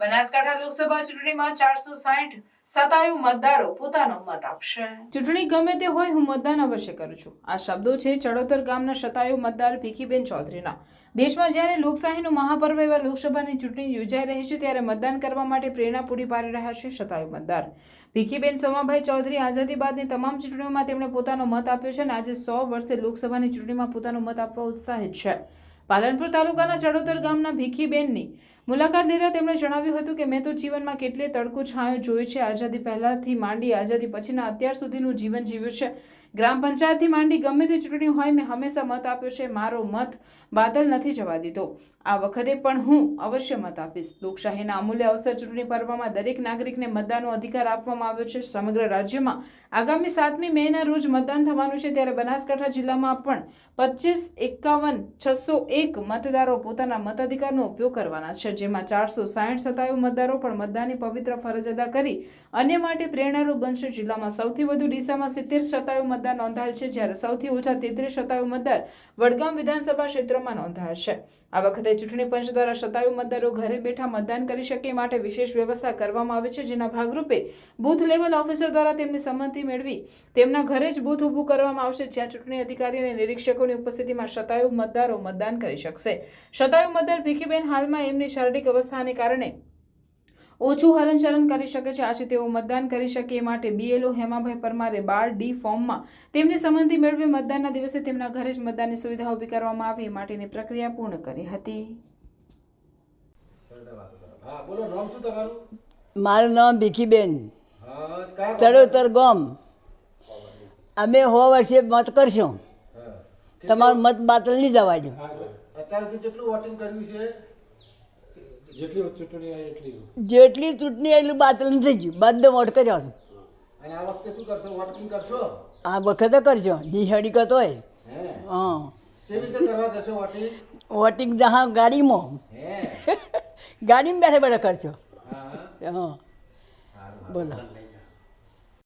બનાસકાંઠા લોકસભા ચૂંટણીમાં ચારસો સાઠ સતાયુ મતદારો પોતાનો મત આપશે. ચૂંટણી ગમે તે હોય હું મતદાન અવશ્ય કરું છું. આ શબ્દો છે ચડોતર ગામના સતાયુ મતદાર ભીખીબેન ચૌધરીના. દેશમાં જ્યારે લોકશાહીનું મહાપર્વ એવા લોકસભાની ચૂંટણી યોજાઈ રહી છે ત્યારે મતદાન કરવા માટે પ્રેરણા પૂરી પાડી રહ્યા છે સતાયુ મતદાર. ભીખીબેન સોમાભાઈ ચૌધરી આઝાદી બાદની તમામ ચૂંટણીઓમાં તેમણે પોતાનો મત આપ્યો છે અને આજે સો વર્ષે લોકસભાની ચૂંટણીમાં પોતાનો મત આપવા ઉત્સાહિત છે. પાલનપુર તાલુકાના ચડોતર ગામના ભીખીબેનની મુલાકાત લેતા તેમણે જણાવ્યું હતું કે મેં તો જીવનમાં કેટલે તડકો છાંયો જોયો છે. આઝાદી પહેલાંથી માંડી, આઝાદી પછીના અત્યાર સુધીનું જીવન જીવ્યું છે. ગ્રામ પંચાયતથી માંડી, ગમે તે ચૂંટણી હોય, મેં હંમેશા મત આપ્યો છે. મારો મત બાદલ નથી જવા દીધો. આ વખતે પણ હું અવશ્ય મત આપીશ. લોકશાહીના અમૂલ્ય અવસર ચૂંટણી પર્વમાં દરેક નાગરિકને મતદાનનો અધિકાર આપવામાં આવ્યો છે. સમગ્ર રાજ્યમાં આગામી સાતમી મેના રોજ મતદાન થવાનું છે. ત્યારે બનાસકાંઠા જિલ્લામાં પણ પચીસ, એકાવન, છસો એક મતદારો પોતાના મતાધિકારનો ઉપયોગ કરવાના છે. જેમાં ચારસો સાઠ સતાયુ મતદારો પણ મતદાનની પવિત્ર ફરજ અદા કરી અન્ય માટે પ્રેરણારૂપ બનશે જિલ્લામાં સૌથી વધુ ડીસામાં સિત્તેર સતાયુ મતદાર નોંધાયેલ છે, જ્યારે સૌથી ઓછા તેત્રીસ સતાયુ મતદાર વડગામ વિધાનસભા ક્ષેત્રમાં નોંધાયા છે. આ વખતે ચૂંટણી પંચ દ્વારા સતાયુ મતદારો ઘરે બેઠા મતદાન કરી શકે માટે વિશેષ વ્યવસ્થા કરવામાં આવી છે, જેના ભાગરૂપે બૂથ લેવલ ઓફિસર દ્વારા તેમની સંમતિ મેળવી તેમના ઘરે જ બૂથ ઊભું કરવામાં આવશે, જ્યાં ચૂંટણી અધિકારી અને નિરીક્ષકોની ઉપસ્થિતિમાં સતાયુ મતદારો મતદાન કરી શકશે. શતાયુ મતદાર ભીખીબેન હાલમાં એમની શારીરિક અવસ્થાને કારણે ઓછું હલનચલન કરી શકે છે. આજે તેઓ મતદાન કરી શકે એ માટે બીએલઓ હેમાભાઈ પરમારે બાર ડી ફોર્મમાં તેમની સંમતિ મેળવી મતદાનના દિવસે તેમના ઘરે જ મતદાનની સુવિધા ઊભી કરવામાં આવે. એ માટેની પ્રક્રિયા પૂર્ણ કરી હતી. હા બોલો નામ શું તમારું? મારું નામ ભીખીબેન. હા કયા તળોતર ગોમ. અમે હો વર્ષે મત કરશું. તમારું મત બાતલ નહીં જવા દો હા, અત્યારે તો કેટલું વોટિંગ કર્યું છે જેટલી ચૂંટણી આવી એટલી જેટલી ચૂંટણી એટલું બાતલ થઈ ગયું બંધ વોટ કર્યો છે. અને આ વખતે શું કરશો? વોટિંગ કરશો? આ વખતે કરજો. નિહાળી કતો હોય. હે? હા. કેવી રીતે કરવા જશો વોટિંગ વોટિંગ જहाँ ગાડીમાં. ગાડીમાં બેઠા બેઠા કરજો. હા બોલો.